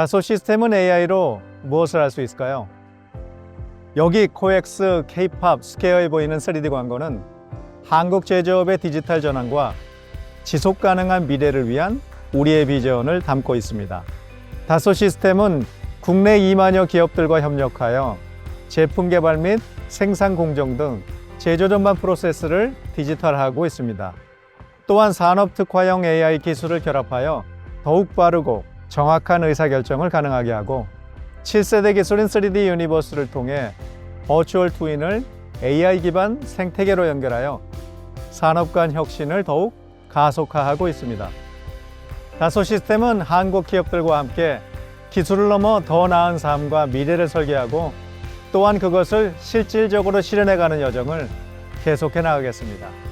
다소 시스템은 AI로 무엇을 할 수 있을까요? 여기 코엑스, K-팝, 스퀘어에 보이는 3D 광고는 한국 제조업의 디지털 전환과 지속 가능한 미래를 위한 우리의 비전을 담고 있습니다. 다소 시스템은 국내 2만여 기업들과 협력하여 제품 개발 및 생산 공정 등 제조 전반 프로세스를 디지털화하고 있습니다. 또한 산업 특화형 AI 기술을 결합하여 더욱 빠르고 정확한 의사결정을 가능하게 하고 7세대 기술인 3D 유니버스를 통해 버추얼 트윈을 AI 기반 생태계로 연결하여 산업 간 혁신을 더욱 가속화하고 있습니다. 다소 시스템은 한국 기업들과 함께 기술을 넘어 더 나은 삶과 미래를 설계하고 또한 그것을 실질적으로 실현해가는 여정을 계속해 나가겠습니다.